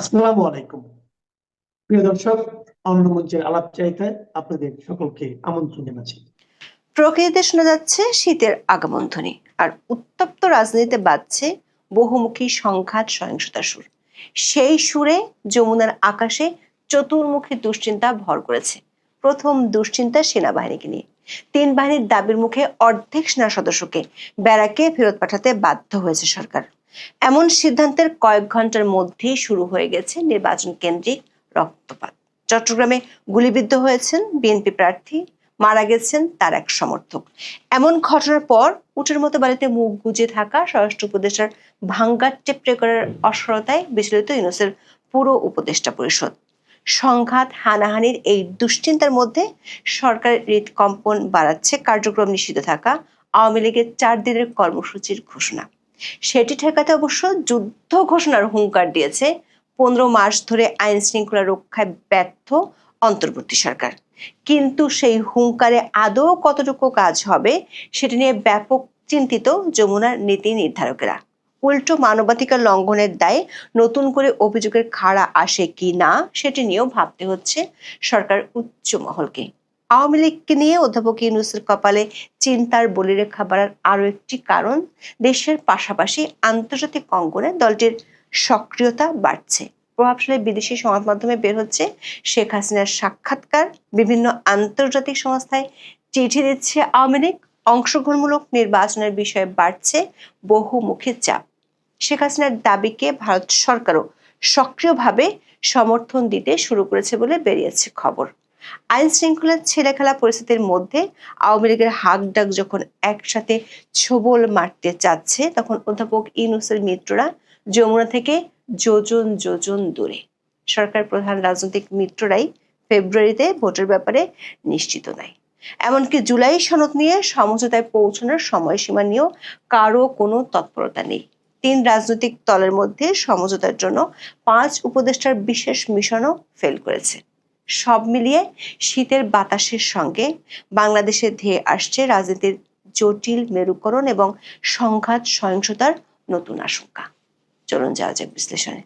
আসসালামু আলাইকুম। প্রিয় দর্শক আলাপ চাইতে আপনাদের সকলকে আমন্ত্রণ জানাচ্ছি। প্রকৃতিতে শোনা যাচ্ছে শীতের আগমন ধ্বনি আর উত্তপ্ত রাজনীতিতে বাজছে বহুমুখী সংঘাত সহিংসতার সুর। সেই সুরে যমুনার আকাশে চতুর্মুখী দুশ্চিন্তা ভর করেছে। প্রথম দুশ্চিন্তা সেনাবাহিনীকে নিয়ে। তিন বাহিনীর দাবির মুখে অর্ধেক সেনা সদস্যকে ব্যারাকে ফেরত পাঠাতে বাধ্য হয়েছে সরকার। এমন সিদ্ধান্তের কয়েক ঘণ্টার মধ্যেই শুরু হয়ে গেছে নির্বাচন কেন্দ্রিক রক্তপাত। চট্টগ্রামে গুলিবিদ্ধ হয়েছেন বিএনপি প্রার্থী, মারা গেছেন তার এক সমর্থক। এমন ঘটনার পর উটের মতো বাড়িতে মুখ গুজে থাকা স্বরাষ্ট্র উপদেষ্টার ভাঙ্গার টেপটে করার অসরতায় বিচলিত ইউনুসের পুরো উপদেষ্টা পরিষদ। সংঘাত, হানাহানির এই দুশ্চিন্তার মধ্যে সরকারের হৃদকম্পন বাড়াচ্ছে কার্যক্রম নিষিদ্ধ থাকা আওয়ামী লীগের চার দিনের কর্মসূচির ঘোষণা। সেটি ঠেকাতে অবশ্য যুদ্ধ ঘোষণার হুঙ্কার দিয়েছে। পনেরো মাস ধরে আইন শৃঙ্খলা রক্ষায় ব্যর্থ অন্তর্বর্তী সরকার। কিন্তু সেই হুঙ্কারে আদৌ কতটুকু কাজ হবে, সেটি নিয়ে ব্যাপক চিন্তিত যমুনার নীতি নির্ধারকেরা। উল্টো মানবাধিকার লঙ্ঘনের দায়ে নতুন করে অভিযোগের খাড়া আসে কি না, সেটি নিয়েও ভাবতে হচ্ছে সরকার উচ্চ মহলকে। আওয়ামী লীগকে নিয়ে অধ্যাপক ইউনুসের কপালে চিন্তার বলিরেখা বাড়ার আরও একটি কারণ, দেশের পাশাপাশি আন্তর্জাতিক অঙ্গনে দলটির সক্রিয়তা বাড়ছে। প্রভাবশালী বিদেশি সংবাদ মাধ্যমে বের হচ্ছে শেখ হাসিনার সাক্ষাৎকার। বিভিন্ন আন্তর্জাতিক সংস্থায় চিঠি দিচ্ছে আওয়ামী লীগ। অংশগ্রহণমূলক নির্বাচনের বিষয়ে বাড়ছে বহুমুখী চাপ। শেখ হাসিনার দাবিকে ভারত সরকারও সক্রিয়ভাবে সমর্থন দিতে শুরু করেছে বলে বেরিয়েছে খবর। আইন শৃঙ্খলার ছেলে খেলা পরিস্থিতির মধ্যে আওয়ামী লীগের হাক ডাক যখন একসাথে ছোবল মারতে চাচ্ছে, তখন অধ্যাপক ইউনুসের মিত্ররা যমুনা থেকে যোজন যোজন দূরে। সরকার প্রধান রাজনৈতিক মিত্ররাই ফেব্রুয়ারিতে ভোটের ব্যাপারে নিশ্চিত নয়। এমনকি জুলাই সনদ নিয়ে সমঝোতায় পৌঁছানোর সময়সীমা নিয়েও কারও কোনো তৎপরতা নেই। তিন রাজনৈতিক দলের মধ্যে সমঝোতার জন্য পাঁচ উপদেষ্টার বিশেষ মিশনও ফেল করেছে। সব মিলিয়ে শীতের বাতাসের সঙ্গে বাংলাদেশে ধেয়ে আসছে রাজনীতির জটিল মেরুকরণ এবং সংঘাত সহিংসতার নতুন আশঙ্কা। চলুন যাওয়া যাক বিশ্লেষণে।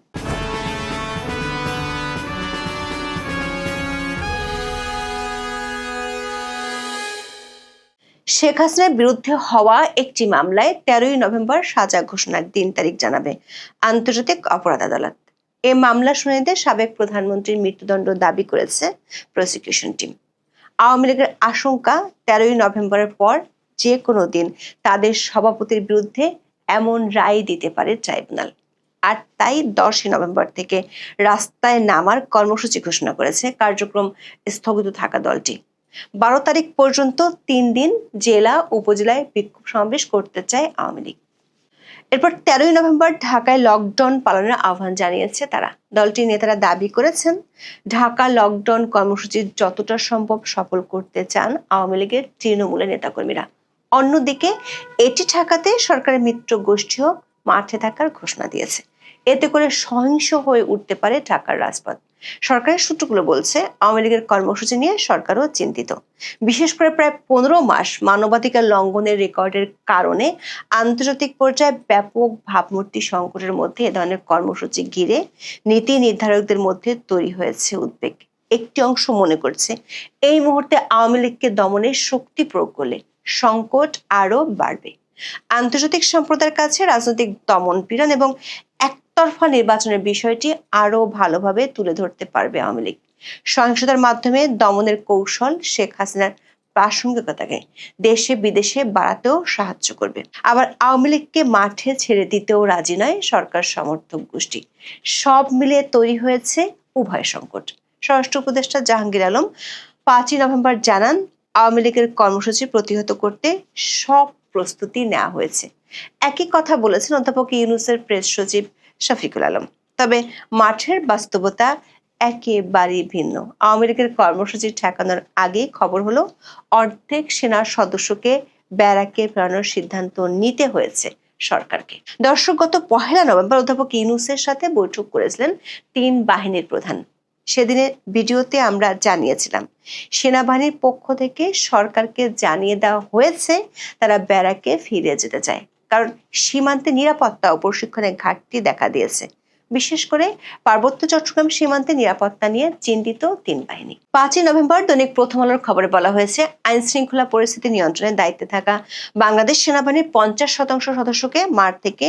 শেখ হাসিনার বিরুদ্ধে হওয়া একটি মামলায় তেরোই নভেম্বর সাজা ঘোষণার দিন তারিখ জানাবে আন্তর্জাতিক অপরাধ আদালত। এ মামলা শুনানিতে সাবেক প্রধানমন্ত্রীর মৃত্যুদণ্ড দাবি করেছে প্রসিকিউশন টিম আওয়ামী লীগের আশঙ্কা, তেরোই নভেম্বরের পর যে কোনো দিন তাদের সভাপতির বিরুদ্ধে এমন রায় দিতে পারে ট্রাইব্যুনাল। আর তাই দশই নভেম্বর থেকে রাস্তায় নামার কর্মসূচি ঘোষণা করেছে কার্যক্রম স্থগিত থাকা দলটি। বারো তারিখ পর্যন্ত তিন দিন জেলা, উপজেলায় বিক্ষোভ সমাবেশ করতে চায় আওয়ামী লীগ। এরপর তেরোই নভেম্বর ঢাকায় লকডাউন পালনের আহ্বান জানিয়েছে তারা। দলটির নেতারা দাবি করেছেন, ঢাকা লকডাউন কর্মসূচি যতটা সম্ভব সফল করতে চান আওয়ামী লীগের তৃণমূলের নেতাকর্মীরা। অন্যদিকে, এটি ঠেকাতে সরকারের মিত্র গোষ্ঠীও মাঠে থাকার ঘোষণা দিয়েছে। এতে করে সহিংস হয়ে উঠতে পারে ঢাকার রাজপথ। সরকারের সূত্রগুলো বলছে, আওয়ামী লীগের কর্মসূচি নিয়ে সরকারও চিন্তিত। বিশেষ করে প্রায় পনেরো মাস মানবাধিকার লঙ্ঘনের রেকর্ডের কারণে আন্তর্জাতিক পর্যায়ে ব্যাপক ভাবমূর্তি সংকটের মধ্যে এ ধরনের কর্মসূচি ঘিরে নীতি নির্ধারকদের মধ্যে তৈরি হয়েছে উদ্বেগ। একটি অংশ মনে করছে, এই মুহূর্তে আওয়ামী লীগকে দমনে শক্তি প্রয়োগ করলে সংকট আরও বাড়বে। আন্তর্জাতিক সম্প্রদায়ের কাছে রাজনৈতিক দমন পীড়ন এবং একতরফা নির্বাচনের বিষয়টি আরও ভালোভাবে তুলে ধরতে পারবে আওয়ামী লীগ। সহিংসতার মাধ্যমে দমনের কৌশল শেখ হাসিনার প্রাসঙ্গিকতাকে দেশে বিদেশে বাড়াতেও সাহায্য করবে। আবার আওয়ামী লীগকে মাঠে ছেড়ে দিতেও রাজি নয় সরকার সমর্থক গোষ্ঠী। সব মিলিয়ে তৈরি হয়েছে উভয় সংকট। স্বরাষ্ট্র উপদেষ্টা জাহাঙ্গীর আলম পাঁচই নভেম্বর জানান, আওয়ামী লীগের কর্মসূচি প্রতিহত করতে সব প্রস্তুতি নেওয়া হয়েছে। একই কথা বলেছেন অধ্যাপক ইউনুসের প্রেস সচিব শফিকুল আলম। তবে মাঠের বাস্তবতা একেবারেই ভিন্ন। আওয়ামী লীগের কর্মসূচি ঠেকানোর আগে খবর হলো, অর্ধেক সেনা সদস্যকে ব্যারাকে ফেরানোর সিদ্ধান্ত নিতে হয়েছে সরকারকে। দর্শক, গত পহেলা নভেম্বর অধ্যাপক ইউনুসের সাথে বৈঠক করেছিলেন তিন বাহিনীর প্রধান। সেদিনের ভিডিওতে আমরা জানিয়েছিলাম, সেনাবাহিনীর পক্ষ থেকে সরকারকে জানিয়ে দেওয়া হয়েছে তারা ব্যারাকে ফিরে যেতে চায়। কারণ সীমান্তে নিরাপত্তা ও প্রশিক্ষণের ঘাটতি দেখা দিয়েছে। বিশেষ করে পার্বত্য চট্টগ্রাম সীমান্তে নিরাপত্তা নিয়ে চিন্তিত তিন বাহিনী। পাঁচই নভেম্বর দৈনিক প্রথম আলোর খবরে বলা হয়েছে আইন শৃঙ্খলা পরিস্থিতি নিয়ন্ত্রণের দায়িত্বে থাকা বাংলাদেশ সেনাবাহিনীর পঞ্চাশ শতাংশ সদস্যকে মাঠ থেকে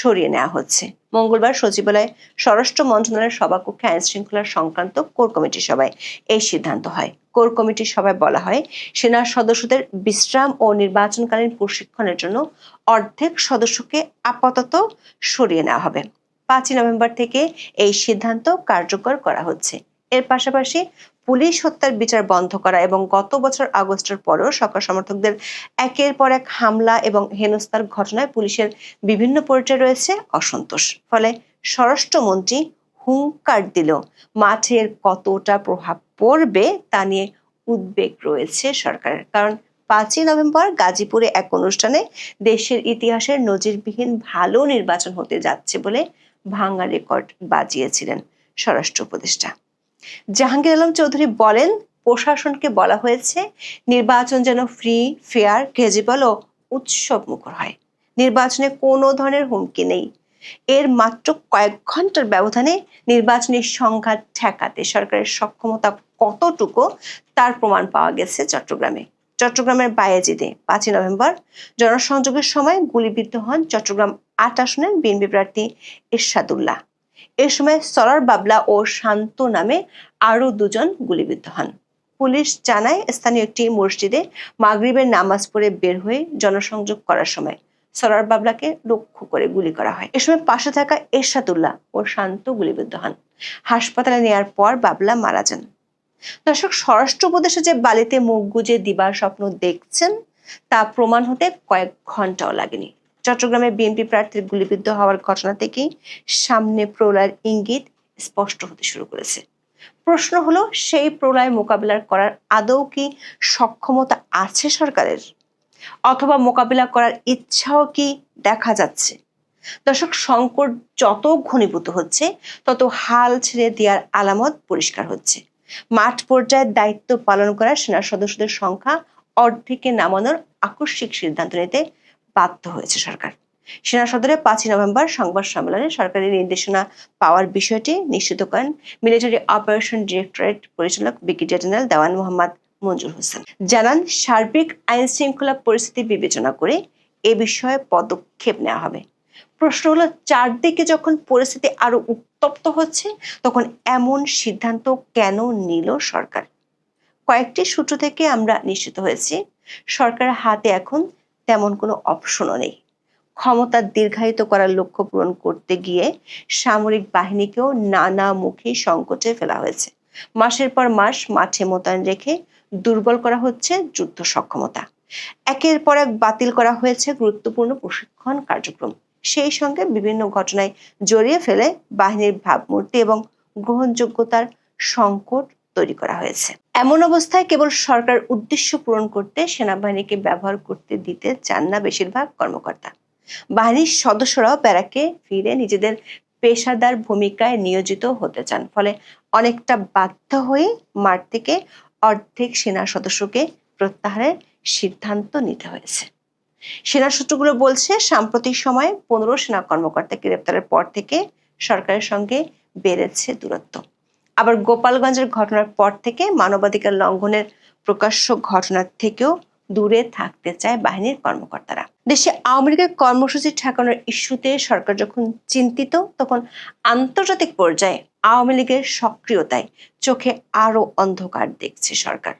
সরিয়ে নেওয়া হচ্ছে। মঙ্গলবার সচিবালয়ে স্বরাষ্ট্র মন্ত্রণালয়ের সভাকক্ষে আইন শৃঙ্খলা সংক্রান্ত কোর কমিটির সভায় এই সিদ্ধান্ত হয়। কোর কমিটির সভায় বলা হয়, সেনার সদস্যদের বিশ্রাম ও নির্বাচনকালীন প্রশিক্ষণের জন্য অর্ধেক সদস্যকে আপাতত সরিয়ে নেওয়া হবে। পাঁচই নভেম্বর থেকে এই সিদ্ধান্ত কার্যকর করা হচ্ছে। এর পাশাপাশি পুলিশ হত্যার বিচার বন্ধ করা এবং গত বছর আগস্টের পরও সরকার সমর্থকদের একের পর এক হামলা এবং হেনস্থার ঘটনায় পুলিশের বিভিন্ন পর্যায়ে রয়েছে অসন্তোষ। ফলে স্বরাষ্ট্রমন্ত্রী হুঙ্কার দিল মাঠের কতটা প্রভাব পড়বে তা নিয়ে উদ্বেগ রয়েছে সরকারের। কারণ পাঁচই নভেম্বর গাজীপুরে এক অনুষ্ঠানে দেশের ইতিহাসের নজিরবিহীন ভালো নির্বাচন হতে যাচ্ছে বলে ভাঙা রেকর্ড বাজিয়েছিলেন স্বরাষ্ট্র উপদেষ্টা। জাহাঙ্গীর আলম চৌধুরী বলেন, প্রশাসনকে বলা হয়েছে, নির্বাচন যেন ফ্রি ফেয়ার ক্রেজিবল ও উৎসব মুখর হয়। নির্বাচনে কোনো ধরনের হুমকি নেই। এর মাত্র কয়েক ঘণ্টার ব্যবধানে নির্বাচনী সংঘাত ঠেকাতে সরকারের সক্ষমতা কতটুকু তার প্রমাণ পাওয়া গেছে চট্টগ্রামে। চট্টগ্রামের বায়েজিদে পাঁচই নভেম্বর, জনসংযোগের সময় গুলিবিদ্ধ হন চট্টগ্রাম আট আসনের বিএনপি প্রার্থী ইরশাদুল্লাহ এ সময় সরার বাবলা ও শান্ত নামে আরও দুজন গুলিবিদ্ধ হন। পুলিশ জানায় স্থানীয় একটি মসজিদে মাগরিবের নামাজ পড়ে বের হয়ে জনসংযোগ করার সময় সরার বাবলাকে লক্ষ্য করে গুলি করা হয়। এ সময় পাশে থাকা এরশাদুল্লাহ ও শান্ত গুলিবিদ্ধ হন। হাসপাতালে নেয়ার পর বাবলা মারা যান। দর্শক, স্বরাষ্ট্র উপদেশে যে বালিতে মুখ গুজে দিবার স্বপ্ন দেখছেন, তা প্রমাণ হতে কয়েক ঘন্টাও লাগেনি। চট্টগ্রামে বিএনপি প্রার্থীর গুলিবিদ্ধ হওয়ার ঘটনা থেকেই সামনে প্রলয়ের ইঙ্গিত স্পষ্ট হতে শুরু করেছে। প্রশ্ন হলো, সেই প্রলয় মোকাবিলার করার আদৌ কি সক্ষমতা আছে সরকারের? অথবা মোকাবিলা করার ইচ্ছাও কি দেখা যাচ্ছে? দর্শক, সংকট যত ঘনীভূত হচ্ছে, তত হাল ছেড়ে দেওয়ার আলামত পরিষ্কার হচ্ছে। মাঠ পর্যায়ে দায়িত্ব পালন করা সেনা সদস্যদের সংখ্যা অর্ধেকে নামানোর আকস্মিক সিদ্ধান্ত নিতে বাধ্য হয়েছে সরকার। সেনা সদরে পাঁচই নভেম্বর সংবাদ সম্মেলনে সরকারি নির্দেশনা পাওয়ার বিষয়টি নিশ্চিত করেন মিলিটারি অপারেশন ডিরেক্টরেট পরিচালক ব্রিগেডিয়ার জেনারেল দেওয়ান মোহাম্মদ মঞ্জুর হোসেন। জানান, সার্বিক আইন শৃঙ্খলা পরিস্থিতি বিবেচনা করে এ বিষয়ে পদক্ষেপ নেওয়া হবে। প্রশ্ন হলো, চারদিকে যখন পরিস্থিতি আরও উত্তপ্ত হচ্ছে, তখন এমন সিদ্ধান্ত কেন নিল সরকার? কয়েকটি সূত্র থেকে আমরা নিশ্চিত হয়েছি, সরকারের হাতে এখন তেমন কোনো অপশনও নেই। ক্ষমতা দীর্ঘায়িত করার লক্ষ্য পূরণ করতে গিয়ে সামরিক বাহিনীকেও নানা মুখী সংকটে ফেলা হয়েছে। মাসের পর মাস মাঠে মোতায়েন রেখে দুর্বল করা হচ্ছে যুদ্ধ সক্ষমতা। একের পর এক বাতিল করা হয়েছে গুরুত্বপূর্ণ প্রশিক্ষণ কার্যক্রম। সেই সঙ্গে বিভিন্ন ঘটনায় জড়িয়ে ফেলে বাহিনীর ভাবমূর্তি এবং গ্রহণযোগ্যতার সংকট তৈরি করা হয়েছে। এমন অবস্থায় কেবল সরকার উদ্দেশ্য পূরণ করতে সেনাবাহিনীকে ব্যবহার করতে দিতে চান না বেশিরভাগ কর্মকর্তা। বাহিনীর সদস্যরাও ব্যারাকে ফিরে নিজেদের পেশাদার ভূমিকায় নিয়োজিত হতে চান, ফলে অনেকটা বাধ্য হয়ে মাঠ থেকে অর্ধেক সেনা সদস্যকে প্রত্যাহারের সিদ্ধান্ত নিতে হয়েছে। সেনা সূত্রগুলো বলছে, সাম্প্রতিক সময়ে পনেরো সেনা কর্মকর্তা গ্রেপ্তারের পর থেকে সরকারের সঙ্গে বেড়েছে দূরত্ব। আবার গোপালগঞ্জের ঘটনার পর থেকে মানবাধিকার লঙ্ঘনের প্রকাশ্য ঘটনার থেকেও দূরে থাকতে চায় বাহিনীর কর্মকর্তারা। দেশে আওয়ামী লীগের কর্মসূচি ঠেকানোর ইস্যুতে সরকার যখন চিন্তিত, তখন আন্তর্জাতিক পর্যায়ে আওয়ামী লীগের সক্রিয়তায় চোখে আরও অন্ধকার দেখছে সরকার।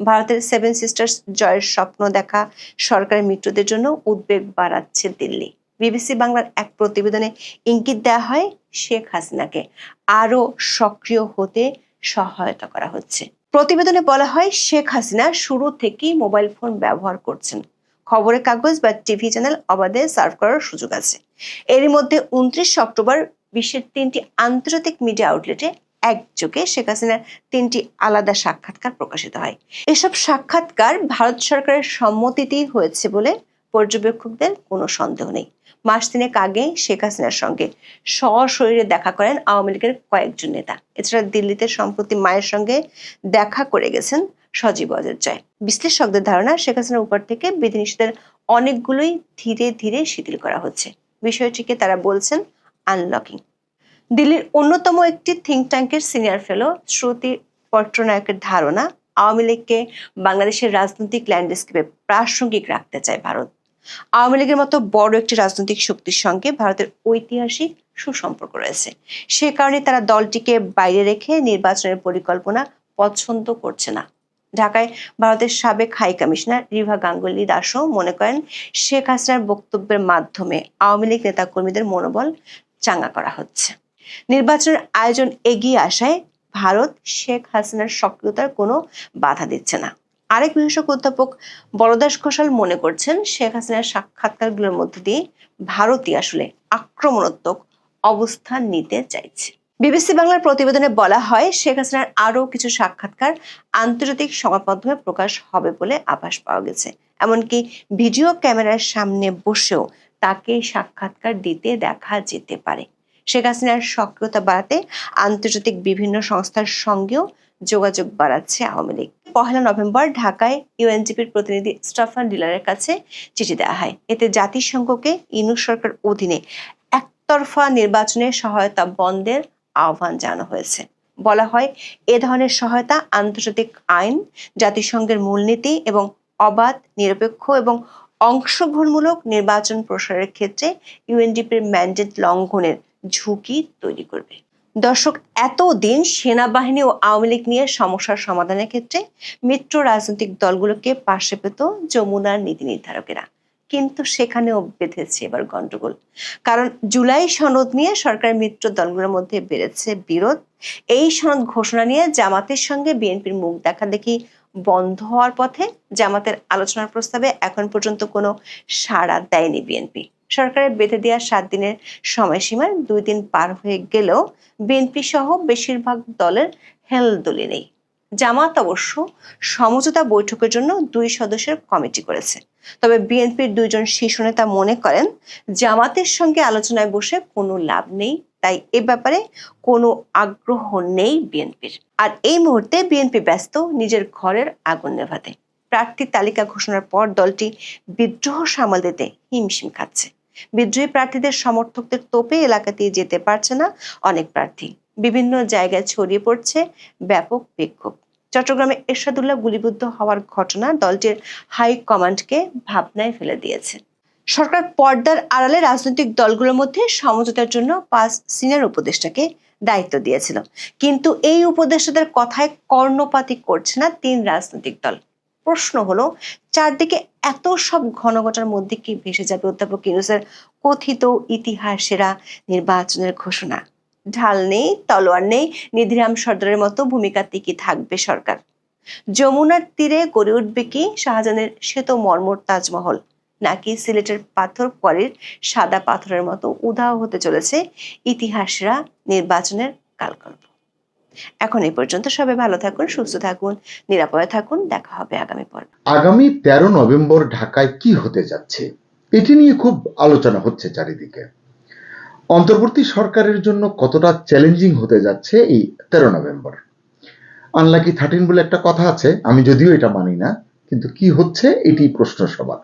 ভারতের সেভেন সিস্টার্স জয়ের স্বপ্ন দেখা সরকারের মিত্রদের জন্য উদ্বেগ বাড়াচ্ছে দিল্লি। বিবিসি বাংলার এক প্রতিবেদনে ইঙ্গিত দেওয়া হয়, শেখ হাসিনাকে আরও সক্রিয় হতে সহায়তা করা হচ্ছে। প্রতিবেদনে বলা হয়, শেখ হাসিনা শুরু থেকেই মোবাইল ফোন ব্যবহার করছেন। খবরের কাগজ বা টিভি চ্যানেল অবাধে সার্ভ করার সুযোগ আছে। এরই মধ্যে উনত্রিশ অক্টোবর বিশ্বের তিনটি আন্তর্জাতিক মিডিয়া আউটলেটে একযোগে শেখ হাসিনার তিনটি আলাদা সাক্ষাৎকার প্রকাশিত হয়। এসব সাক্ষাৎকার ভারত সরকারের সম্মতিতেই হয়েছে বলে পর্যবেক্ষকদের কোনো সন্দেহ নেই। মাস তিনেক আগে শেখ হাসিনার সঙ্গে সশরীরে দেখা করেন আওয়ামী লীগের কয়েকজন নেতা। এছাড়া দিল্লিতে সম্প্রতি মায়ের সঙ্গে দেখা করে গেছেন সজীব জয় বিশ্লেষকদের ধারণা, শেখ হাসিনার উপর থেকে বিধিনিষেধের অনেকগুলোই ধীরে ধীরে শিথিল করা হচ্ছে। বিষয়টিকে তারা বলছেন আনলকিং। দিল্লির অন্যতম একটি থিঙ্ক ট্যাঙ্কের সিনিয়র ফেলো শ্রুতি পট্টনায়কের ধারণা, আওয়ামী লীগকে বাংলাদেশের রাজনৈতিক ল্যান্ডস্কেপে প্রাসঙ্গিক রাখতে চায় ভারত। আওয়ামী লীগের মতো বড় একটি রাজনৈতিক শক্তির সঙ্গে ভারতের ঐতিহাসিক সুসম্পর্ক রয়েছে। সে কারণে তারা দলটিকে বাইরে রেখে নির্বাচনের পরিকল্পনা পছন্দ করছে না। ঢাকায় ভারতের সাবেক হাই কমিশনার রিভা গাঙ্গুলি দাসও মনে করেন, শেখ হাসিনার বক্তব্যের মাধ্যমে আওয়ামী লীগ নেতাকর্মীদের মনোবল চাঙ্গা করা হচ্ছে। নির্বাচনের আয়োজন এগিয়ে আসায় ভারত শেখ হাসিনার সক্রিয়তার কোনো বাধা দিচ্ছে না। আরেক বিশেষজ্ঞ অধ্যাপক বলদাস ঘোষাল মনে করছেন, শেখ হাসিনার সাক্ষাৎকারগুলোর মধ্য দিয়ে ভারতই আসলে আক্রমণাত্মক অবস্থান নিতে চাইছে। বিবিসি বাংলার প্রতিবেদনে বলা হয়, শেখ হাসিনার আরও কিছু সাক্ষাৎকার আন্তর্জাতিক সংবাদ মাধ্যমে প্রকাশ হবে বলে আভাস পাওয়া গেছে। এমনকি ভিডিও ক্যামেরার সামনে বসেও তাকে সাক্ষাৎকার দিতে দেখা যেতে পারে। শেখ হাসিনার সক্রিয়তা বাড়াতে আন্তর্জাতিক বিভিন্ন সংস্থার সঙ্গেও যোগাযোগ বাড়াচ্ছে আওয়ামী লীগ। পহেলা নভেম্বর ঢাকায় ইউএনজিপির প্রতিনিধি স্টাফান ডিলারের কাছে চিঠি দেওয়া হয়। এতে জাতিসংঘকে ইনু সরকার অধীনে একতরফা নির্বাচনে সহায়তা বন্ধের আহ্বান জানানো হয়েছে। বলা হয়, এ ধরনের সহায়তা আন্তর্জাতিক আইন, জাতিসংঘের মূলনীতি এবং অবাধ, নিরপেক্ষ এবং অংশগ্রহণমূলক নির্বাচন প্রসারের ক্ষেত্রে ইউএনডিপির ম্যান্ডেট লঙ্ঘনের ঝুঁকি তৈরি করবে। দর্শক, এতদিন সেনাবাহিনী ও আওয়ামী লীগ নিয়ে সমস্যার সমাধানের ক্ষেত্রে মিত্র রাজনৈতিক দলগুলোকে পাশে পেত যমুনার নীতি নির্ধারকেরা। কিন্তু সেখানেও বেঁধেছে এবার গন্ডগোল কারণ জুলাই সনদ নিয়ে সরকারের মিত্র দলগুলোর মধ্যে বেড়েছে বিরোধ। এই সনদ ঘোষণা নিয়ে জামাতের সঙ্গে বিএনপির মুখ দেখা দেখি বন্ধ হওয়ার পথে জামাতের আলোচনার প্রস্তাবে এখন পর্যন্ত কোনো সাড়া দেয়নি বিএনপি। সরকারের বেঁধে দেওয়া সাত দিনের সময়সীমার দুই দিন পার হয়ে গেলেও বিএনপি সহ বেশিরভাগ দলের হেলদোলি নেই। জামাত অবশ্য সমঝোতা বৈঠকের জন্য দুই সদস্যের কমিটি করেছে। তবে বিএনপির দুইজন শীর্ষ নেতা মনে করেন, জামাতের সঙ্গে আলোচনায় বসে কোনো লাভ নেই, তাই এ ব্যাপারে কোনো আগ্রহ নেই বিএনপির। আর এই মুহূর্তে বিএনপি ব্যস্ত নিজের ঘরের আগুন নেভাতে। প্রার্থী তালিকা ঘোষণার পর দলটি বিদ্রোহ সামাল দিতে হিমশিম খাচ্ছে। বিদ্রোহী প্রার্থীদের সমর্থকদের তোপে এলাকা দিয়ে যেতে পারছে না অনেক প্রার্থী। বিভিন্ন জায়গায় ছড়িয়ে পড়ছে ব্যাপক বিক্ষোভ। চট্টগ্রামে এরশাদুল্লাহ গুলিবিদ্ধ হওয়ার ঘটনা দলটির হাই কমান্ডকে ভাবনায় ফেলে দিয়েছে। সরকার পর্দার আড়ালে রাজনৈতিক দলগুলোর মধ্যে সমঝোতার জন্য পাঁচ সিনিয়র উপদেষ্টাকে দায়িত্ব দিয়েছিল। কিন্তু এই উপদেষ্টাদের কথায় কর্ণপাতি করছে না তিন রাজনৈতিক দল। প্রশ্ন হলো, চারদিকে এত সব ঘনঘটার মধ্যে কি ভেসে যাবে অধ্যাপক ইউনুসের কথিত ইতিহাসেরা নির্বাচনের ঘোষণা? ঢাল নেই, তলোয়ার নেই, নিধিরাম সর্দারের মতো ভূমিকাতে কি থাকবে সরকার? যমুনার তীরে গড়ে উঠবে কি শাহজাহানের শ্বেত মর্মর তাজমহল? নাকি সিলেটের পাথর পরের সাদা পাথরের মতো উধাও হতে চলেছে ইতিহাসরা নির্বাচনের কালকল্প? এখন এই পর্যন্ত সবাই ভালো থাকুন, সুস্থ থাকুন, নিরাপদে থাকুন, দেখা হবে আগামী পর্ব। আগামী তেরো নভেম্বর ঢাকায় কি হতে যাচ্ছে, এটি নিয়ে খুব আলোচনা হচ্ছে চারিদিকে। অন্তর্বর্তী সরকারের জন্য কতটা চ্যালেঞ্জিং হতে যাচ্ছে এই তেরো নভেম্বর। আনলাকি থার্টিন বলে একটা কথা আছে, আমি যদিও এটা মানি না, কিন্তু কি হচ্ছে এটি প্রশ্ন সবার।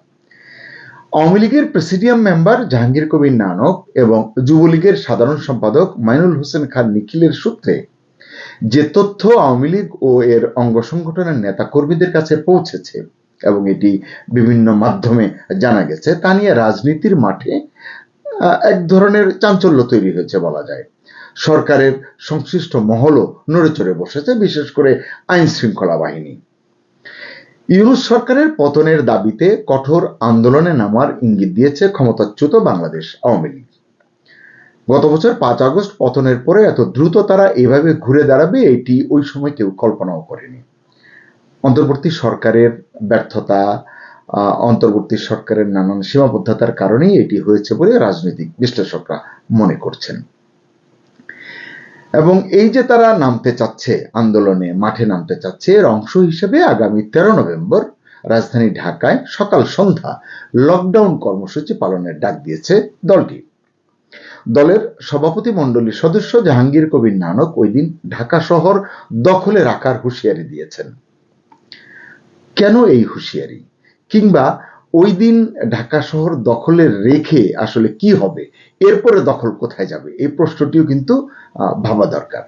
আওয়ামী লীগের প্রেসিডিয়াম মেম্বার জাহাঙ্গীর কবির নানক এবং যুবলীগের সাধারণ সম্পাদক মাইনুল হোসেন খান নিখিলের সূত্রে যে তথ্য আওয়ামী লীগ ও এর অঙ্গ সংগঠনের নেতা কর্মীদের কাছে পৌঁছেছে এবং এটি বিভিন্ন মাধ্যমে জানা গেছে, তা নিয়ে রাজনীতির মাঠে এক ধরনের চাঞ্চল্য তৈরি হয়েছে বলা যায়। সরকারের সংশ্লিষ্ট মহলও নড়ে চড়ে বসেছে, বিশেষ করে আইন শৃঙ্খলা বাহিনী। ইউনুস সরকারের পতনের দাবিতে কঠোর আন্দোলনে নামার ইঙ্গিত দিয়েছে ক্ষমতাচ্যুত বাংলাদেশ আওয়ামী লীগ। গত বছর পাঁচ আগস্ট পতনের পরে এত দ্রুত তারা এভাবে ঘুরে দাঁড়াবে, এটি ওই সময় কেউ কল্পনাও করেনি। অন্তর্বর্তী সরকারের ব্যর্থতা অন্তর্বর্তী সরকারের নানান সীমাবদ্ধতার কারণেই এটি হয়েছে বলে রাজনৈতিক বিশ্লেষকরা মনে করছেন। এবং এই যে তারা নামতে চাচ্ছে, আন্দোলনে মাঠে নামতে চাচ্ছে, এর অংশ হিসেবে আগামী তেরো নভেম্বর রাজধানী ঢাকায় সকাল সন্ধ্যা লকডাউন কর্মসূচি পালনের ডাক দিয়েছে দলটি। দলের সভাপতি মণ্ডলীর সদস্য জাহাঙ্গীর কবির নানক ওই দিন ঢাকা শহর দখলে রাখার হুঁশিয়ারি দিয়েছেন। কেন এই হুঁশিয়ারি? কিংবা ওই দিন ঢাকা শহর দখলে রেখে আসলে কি হবে? এরপরে দখল কোথায় যাবে? এই প্রশ্নটিও কিন্তু ভাবা দরকার।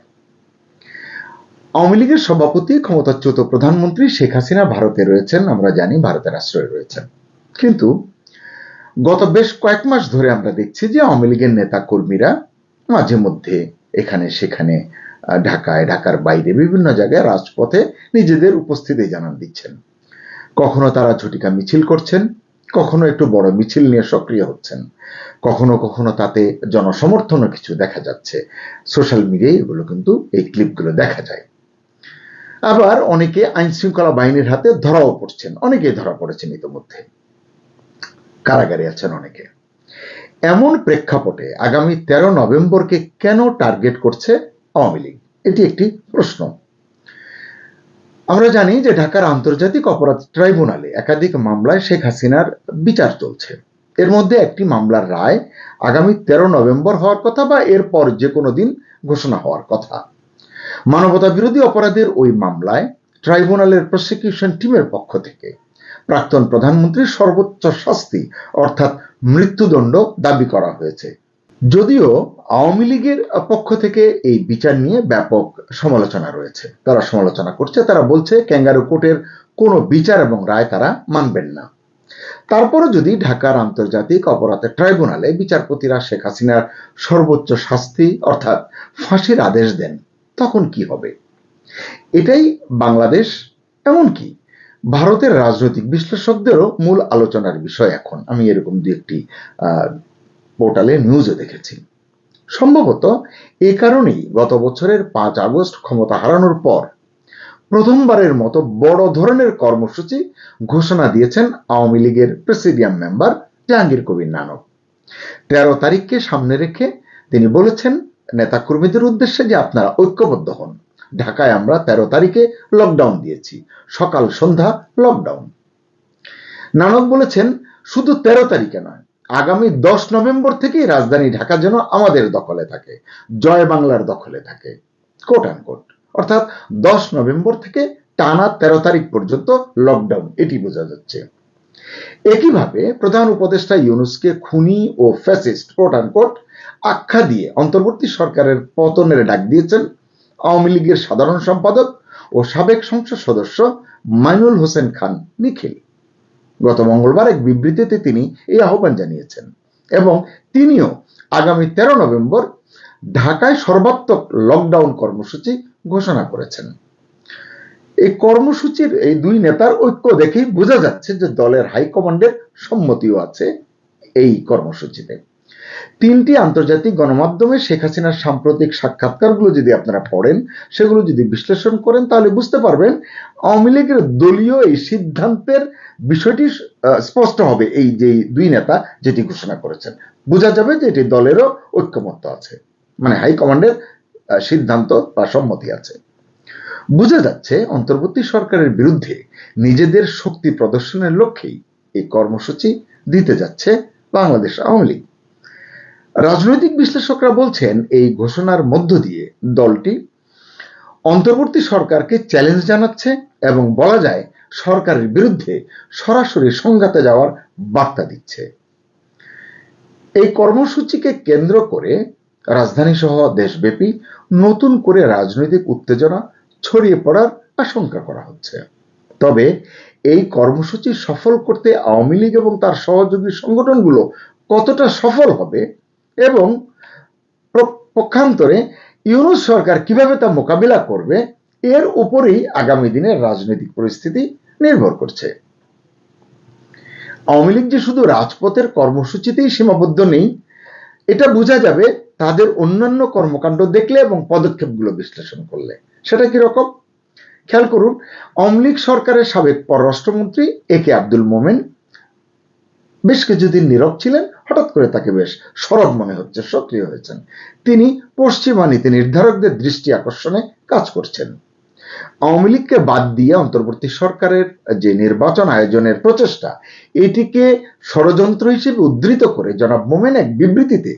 আওয়ামী লীগের সভাপতি, ক্ষমতাচ্যুত প্রধানমন্ত্রী শেখ হাসিনা ভারতে রয়েছেন, আমরা জানি ভারতের আশ্রয়ে রয়েছেন। কিন্তু গত বেশ কয়েক মাস ধরে আমরা দেখছি যে আওয়ামী লীগের নেতা কর্মীরা মাঝে মধ্যে এখানে সেখানে ঢাকায়, ঢাকার বাইরে বিভিন্ন জায়গায় রাজপথে নিজেদের উপস্থিতি জানান দিচ্ছেন। কখনো তারা ঝটিকা মিছিল করছেন, কখনো একটু বড় মিছিল নিয়ে সক্রিয় হচ্ছেন। কখনো কখনো তাতে জনসমর্থনও কিছু দেখা যাচ্ছে। সোশ্যাল মিডিয়ায় এগুলো কিন্তু, এই ক্লিপগুলো দেখা যায়। আবার অনেকে আইন শৃঙ্খলা বাহিনীর হাতে ধরাও পড়ছেন, অনেকেই ধরা পড়েছেন ইতিমধ্যে। কারাগারে আছেন অনেকে। এমন প্রেক্ষাপটে আগামী তেরো নভেম্বরকে কেন টার্গেট করছে আওয়ামী লীগ? এটি একটি প্রশ্ন। আমরা জানি যে ঢাকার আন্তর্জাতিক অপরাধ ট্রাইব্যুনালে একাধিক মামলায় শেখ হাসিনার বিচার চলছে। এর মধ্যে একটি মামলার রায় আগামী তেরো নভেম্বর হওয়ার কথা বা এরপর যে কোনো দিন ঘোষণা হওয়ার কথা। মানবতা বিরোধী অপরাধের ওই মামলায় ট্রাইব্যুনালের প্রসিকিউশন টিমের পক্ষ থেকে প্রাক্তন প্রধানমন্ত্রীর সর্বোচ্চ শাস্তি, অর্থাৎ মৃত্যুদণ্ড দাবি করা হয়েছে। যদিও আওয়ামী লীগের পক্ষ থেকে এই বিচার নিয়ে ব্যাপক সমালোচনা রয়েছে। তারা সমালোচনা করছে, তারা বলছে ক্যাঙ্গারু কোর্টের কোনো বিচার এবং রায় তারা মানবেন না। তারপরও যদি ঢাকার আন্তর্জাতিক অপরাধ ট্রাইব্যুনালে বিচারপতিরা শেখ হাসিনার সর্বোচ্চ শাস্তি, অর্থাৎ ফাঁসির আদেশ দেন, তখন কি হবে? এটাই বাংলাদেশ এমনকি ভারতের রাজনৈতিক বিশ্লেষকদেরও মূল আলোচনার বিষয় এখন। আমি এরকম দু একটি পোর্টালে নিউজে দেখেছি। সম্ভবত এ কারণেই গত বছরের পাঁচ আগস্ট ক্ষমতা হারানোর পর প্রথমবারের মতো বড় ধরনের কর্মসূচি ঘোষণা দিয়েছেন আওয়ামী লীগের প্রেসিডিয়াম মেম্বার জাহাঙ্গীর কবির নানক। তেরো তারিখকে সামনে রেখে তিনি বলেছেন, নেতাকর্মীদের উদ্দেশ্যে যে আপনারা ঐক্যবদ্ধ হন। ঢাকায় আমরা তেরো তারিখে লকডাউন দিয়েছি। সকাল সন্ধ্যা লকডাউন নানক বলেছেন, শুধু তেরো তারিখে নয়, আগামী দশ নভেম্বর থেকেই রাজধানী ঢাকা যেন আমাদের দখলে থাকে, জয় বাংলার দখলে থাকে। কোট অ্যান্ড কোট অর্থাৎ দশ নভেম্বর থেকে টানা তেরো তারিখ পর্যন্ত লকডাউন এটি বোঝা যাচ্ছে। একইভাবে প্রধান উপদেষ্টা ইউনুসকে খুনি ও ফ্যাসিস্ট কোট আখ্যা দিয়ে অন্তর্বর্তী সরকারের পতনের ডাক দিয়েছেন আওয়ামী লীগের সাধারণ সম্পাদক ও সাবেক সংসদ সদস্য মাইনুল হোসেন খান নিখিল। গত মঙ্গলবার এক বিবৃতিতে তিনি এই আহ্বান জানিয়েছেন এবং তিনিও আগামী তেরো নভেম্বর ঢাকায় সর্বাত্মক লকডাউন কর্মসূচি ঘোষণা করেছেন। এই কর্মসূচির এই দুই নেতার ঐক্য দেখেই বোঝা যাচ্ছে যে দলের হাইকমান্ডের সম্মতিও আছে এই কর্মসূচিতে। তিনটি আন্তর্জাতিক গণমাধ্যমে শেখ হাসিনার সাম্প্রতিক সাক্ষাৎকারগুলো যদি আপনারা পড়েন, সেগুলো যদি বিশ্লেষণ করেন, তাহলে বুঝতে পারবেন আওয়ামী লীগের দলীয় এই সিদ্ধান্তের বিষয়টি স্পষ্ট হবে এই যে দুই নেতা যেটি ঘোষণা করেছেন। বোঝা যাবে যে এটি দলেরও ঐক্যমত্য আছে মানে হাইকমান্ডের সিদ্ধান্ত বা সম্মতি আছে। বোঝা যাচ্ছে অন্তর্বর্তী সরকারের বিরুদ্ধে নিজেদের শক্তি প্রদর্শনের লক্ষ্যেই এই কর্মসূচি দিতে যাচ্ছে বাংলাদেশ আওয়ামী লীগ। রাজনৈতিক বিশ্লেষকরা বলছেন, এই ঘোষণার মধ্য দিয়ে দলটি অন্তর্বর্তী সরকারকে চ্যালেঞ্জ জানাচ্ছে এবং বলা যায়, সরকারের বিরুদ্ধে সরাসরি সংঘাতে যাওয়ার বার্তা দিচ্ছে। এই কর্মসূচিকে কেন্দ্র করে রাজধানী সহ দেশব্যাপী নতুন করে রাজনৈতিক উত্তেজনা ছড়িয়ে পড়ার আশঙ্কা করা হচ্ছে। তবে এই কর্মসূচি সফল করতে আওয়ামী লীগ এবং তার সহযোগী সংগঠনগুলো কতটা সফল হবে এবং পক্ষান্তরে ইউনুস সরকার কীভাবে তা মোকাবিলা করবে, এর উপরেই আগামী দিনের রাজনৈতিক পরিস্থিতি নির্ভর করছে। আওয়ামী লীগ যে শুধু রাজপথের কর্মসূচিতেই সীমাবদ্ধ নেই, এটা বোঝা যাবে তাদের অন্যান্য কর্মকাণ্ড দেখলে এবং পদক্ষেপগুলো বিশ্লেষণ করলে। সেটা কীরকম খেয়াল করুন, আওয়ামী লীগ সরকারের সাবেক পররাষ্ট্রমন্ত্রী এ কে আব্দুল মোমেন বেশ কিছুদিন নীরব ছিলেন হঠাৎ করে তাকে বেশ সরব মনে হচ্ছে, সক্রিয় হয়েছেন। তিনি পশ্চিমা নীতি নির্ধারকদের দৃষ্টি আকর্ষণে কাজ করছেন। আওয়ামী লীগকে বাদ দিয়ে অন্তর্বর্তী সরকারের যে নির্বাচন আয়োজনের প্রচেষ্টা, এটিকে ষড়যন্ত্র হিসেবে উদ্ধৃত করে জনাব মোমেন এক বিবৃতিতে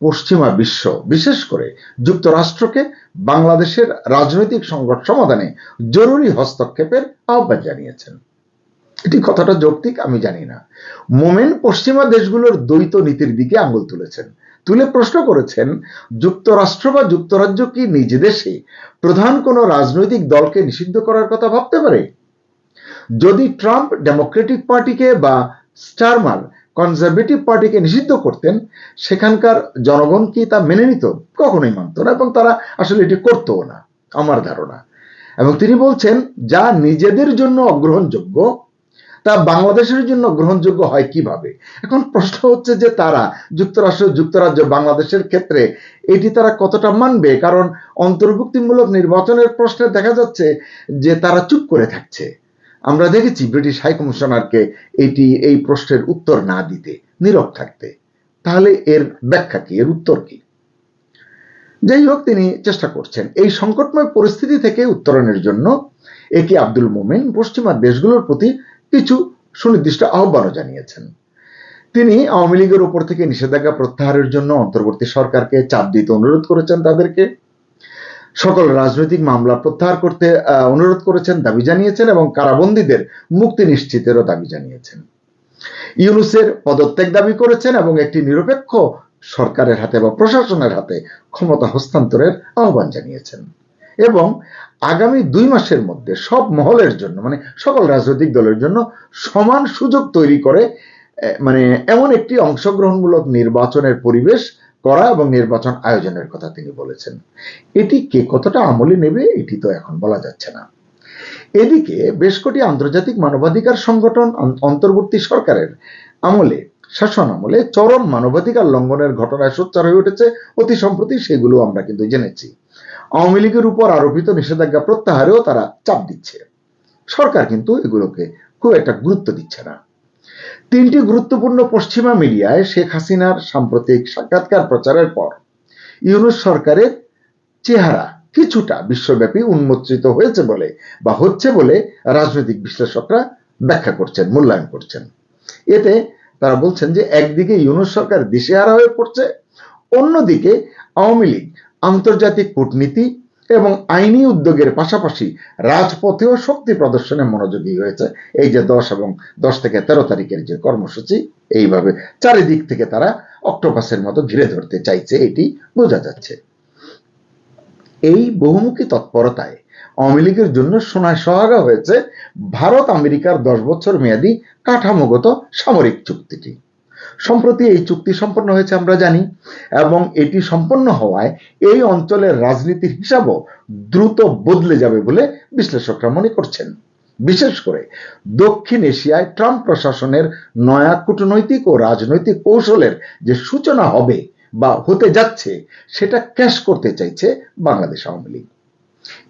পশ্চিমা বিশ্ব, বিশেষ করে যুক্তরাষ্ট্রকে বাংলাদেশের রাজনৈতিক সংকট সমাধানে জরুরি হস্তক্ষেপের আহ্বান জানিয়েছেন। এটি কথাটা যৌক্তিক আমি জানি না। মোমেন পশ্চিমা দেশগুলোর দ্বৈত নীতির দিকে আঙুল তুলেছেন। তুলে প্রশ্ন করেছেন, যুক্তরাষ্ট্র বা যুক্তরাজ্য কি নিজ দেশে প্রধান কোনো রাজনৈতিক দলকে নিষিদ্ধ করার কথা ভাবতে পারে? যদি ট্রাম্প ডেমোক্রেটিক পার্টিকে বা স্টারমার কনজারভেটিভ পার্টিকে নিষিদ্ধ করতেন, সেখানকার জনগণ কি তা মেনে নিত? কখনোই মানত না এবং তারা আসলে এটি করতও না, আমার ধারণা। এবং তিনি বলছেন, যা নিজেদের জন্য অগ্রহণযোগ্য তা বাংলাদেশের জন্য গ্রহণযোগ্য হয় কীভাবে? এখন প্রশ্ন হচ্ছে যে তারা যুক্তরাষ্ট্র, যুক্তরাজ্য, বাংলাদেশের ক্ষেত্রে এটি তারা কতটা মানবে? কারণ অন্তর্ভুক্তিমূলক নির্বাচনের প্রশ্নে দেখা যাচ্ছে যে তারা চুপ করে থাকছে। আমরা দেখেছি ব্রিটিশ হাই কমিশনারকে এটি, এই প্রশ্নের উত্তর না দিতে, নীরব থাকতে। তাহলে এর ব্যাখ্যা কি? এর উত্তর কি? যাই হোক, তিনি চেষ্টা করছেন। এই সংকটময় পরিস্থিতি থেকে উত্তরণের জন্য একে আব্দুল মোমেন পশ্চিমা দেশগুলোর প্রতি কিছু সুনির্দিষ্ট আহ্বানও জানিয়েছেন। তিনি আওয়ামী লীগের উপর থেকে নিষেধাজ্ঞা প্রত্যাহারের জন্য অন্তর্বর্তী সরকারকে চাপ দিতে অনুরোধ করেছেন তাদেরকে। সকল রাজনৈতিক মামলা প্রত্যাহার করতে অনুরোধ করেছেন, দাবি জানিয়েছেন এবং কারাবন্দীদের মুক্তি নিশ্চিতেরও দাবি জানিয়েছেন। ইউনুসের পদত্যাগ দাবি করেছেন এবং একটি নিরপেক্ষ সরকারের হাতে বা প্রশাসনের হাতে ক্ষমতা হস্তান্তরের আহ্বান জানিয়েছেন। এবং আগামী দুই মাসের মধ্যে সব মহলের জন্য মানে সকল রাজনৈতিক দলের জন্য সমান সুযোগ তৈরি করে মানে এমন একটি অংশগ্রহণমূলক নির্বাচনের পরিবেশ করা এবং নির্বাচন আয়োজনের কথা তিনি বলেছেন। এটি কে কতটা আমলে নেবে এটি তো এখন বলা যাচ্ছে না। এদিকে বেশ কটি আন্তর্জাতিক মানবাধিকার সংগঠন অন্তর্বর্তী সরকারের আমলে, শাসন আমলে চরম মানবাধিকার লঙ্ঘনের ঘটনায় সোচ্চার হয়ে উঠেছে। অতি সম্প্রতি সেগুলো আমরা কিন্তু জেনেছি। আওয়ামী লীগের উপর আরোপিত নিষেধাজ্ঞা প্রত্যাহারেও তারা চাপ দিচ্ছে। সরকার কিন্তু এগুলোকে খুব একটা গুরুত্ব দিচ্ছে না। তিনটি গুরুত্বপূর্ণ পশ্চিমা মিডিয়ায় শেখ হাসিনার সাম্প্রতিক সাক্ষাৎকার প্রচারের পর ইউনুস সরকারের চেহারা কিছুটা বিশ্বব্যাপী উন্মোচিত হয়েছে বলে বা হচ্ছে বলে রাজনৈতিক বিশ্লেষকরা ব্যাখ্যা করছেন, মূল্যায়ন করছেন। এতে তারা বলছেন যে একদিকে ইউনুস সরকার দিশেহারা হয়ে পড়ছে, অন্যদিকে আওয়ামী লীগ আন্তর্জাতিক কূটনীতি এবং আইনি উদ্যোগের পাশাপাশি রাজপথেও শক্তি প্রদর্শনে মনোযোগী হয়েছে। এই যে দশ এবং দশ থেকে তেরো তারিখের যে কর্মসূচি, এইভাবে চারিদিক থেকে তারা অক্টোপাসের মতো ঘিরে ধরতে চাইছে, এটি বোঝা যাচ্ছে। এই বহুমুখী তৎপরতায় আওয়ামী লীগের জন্য সোনায় সোহাগা হয়েছে ভারত আমেরিকার দশ বছর মেয়াদী কাঠামোগত সামরিক চুক্তিটি। সম্প্রতি এই চুক্তি সম্পন্ন হয়েছে আমরা জানি, এবং এটি সম্পন্ন হওয়ায় এই অঞ্চলের রাজনীতির হিসাবও দ্রুত বদলে যাবে বলে বিশ্লেষকরা মনে করছেন। বিশেষ করে দক্ষিণ এশিয়ায় ট্রাম্প প্রশাসনের নয়া কূটনৈতিক ও রাজনৈতিক কৌশলের যে সূচনা হবে বা হতে যাচ্ছে, সেটা ক্যাশ করতে চাইছে বাংলাদেশ আওয়ামী লীগ।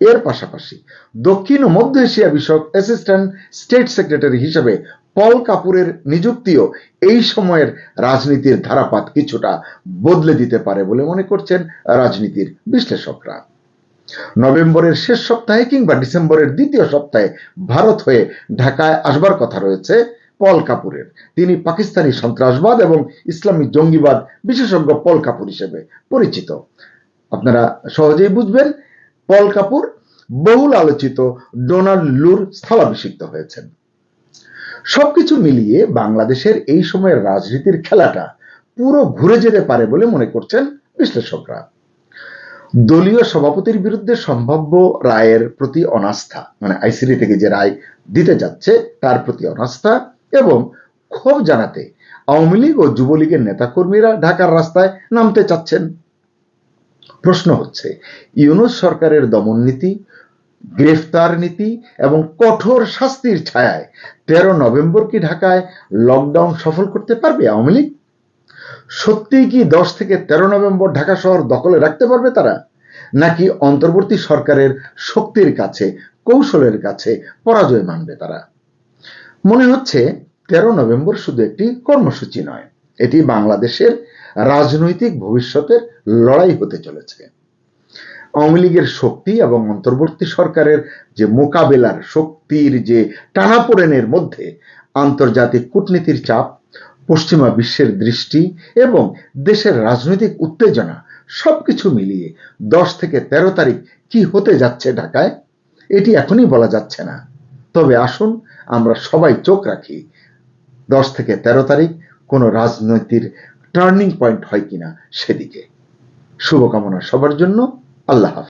এর পাশাপাশি দক্ষিণ ও মধ্য এশিয়া বিষয়ক অ্যাসিস্ট্যান্ট স্টেট সেক্রেটারি হিসেবে পল কাপুরের নিযুক্তিও এই সময়ের রাজনীতির ধারাপাত কিছুটা বদলে দিতে পারে বলে মনে করছেন রাজনীতির বিশ্লেষকরা। নভেম্বরের শেষ সপ্তাহে কিংবা ডিসেম্বরের দ্বিতীয় সপ্তাহে ভারত হয়ে ঢাকায় আসবার কথা রয়েছে পল কাপুরের। তিনি পাকিস্তানি সন্ত্রাসবাদ এবং ইসলামী জঙ্গিবাদ বিশেষজ্ঞ পল কাপুর হিসেবে পরিচিত। আপনারা সহজেই বুঝবেন, পল কাপুর বহুল আলোচিত ডোনাল্ড লুর স্থলাভিষিক্ত হয়েছেন। সবকিছু মিলিয়ে বাংলাদেশের এই সময়ের রাজনীতির খেলাটা পুরো ঘুরে যেতে পারে বলে মনে করছেন বিশ্লেষকরা। দলীয় সভাপতির বিরুদ্ধে সম্ভাব্য রায়ের প্রতি অনাস্থা মানে আইসিডি থেকে যে রায় দিতে যাচ্ছে তার প্রতি অনাস্থা এবং ক্ষোভ জানাতে আওয়ামী লীগ ও যুবলীগের নেতাকর্মীরা ঢাকার রাস্তায় নামতে চাচ্ছেন। প্রশ্ন হচ্ছে, ইউনুস সরকারের দমন নীতি গ্রেফতার নীতি এবং কঠোর শাস্তির ছায়ায় তেরো নভেম্বর কি ঢাকায় লকডাউন সফল করতে পারবে আওয়ামী লীগ? সত্যিই কি দশ থেকে তেরো নভেম্বর ঢাকা শহর দখলে রাখতে পারবে তারা? নাকি অন্তর্বর্তী সরকারের শক্তির কাছে, কৌশলের কাছে পরাজয় মানবে তারা? মনে হচ্ছে তেরো নভেম্বর শুধু একটি কর্মসূচি নয়, এটি বাংলাদেশের রাজনৈতিক ভবিষ্যতের লড়াই হতে চলেছে। আওয়ামী লীগের শক্তি এবং অন্তর্বর্তী সরকারের যে মোকাবেলার শক্তির যে টানাপোড়েনের মধ্যে আন্তর্জাতিক কূটনীতির চাপ, পশ্চিমা বিশ্বের দৃষ্টি এবং দেশের রাজনৈতিক উত্তেজনা সবকিছু মিলিয়ে দশ থেকে তেরো তারিখ কি হতে যাচ্ছে ঢাকায়, এটি এখনই বলা যাচ্ছে না। তবে আসুন আমরা সবাই চোখ রাখি, দশ থেকে তেরো তারিখ কোনো রাজনৈতিক টার্নিং পয়েন্ট হয় কিনা সেদিকে। শুভকামনা সবার জন্য। আল্লাহ হাফেজ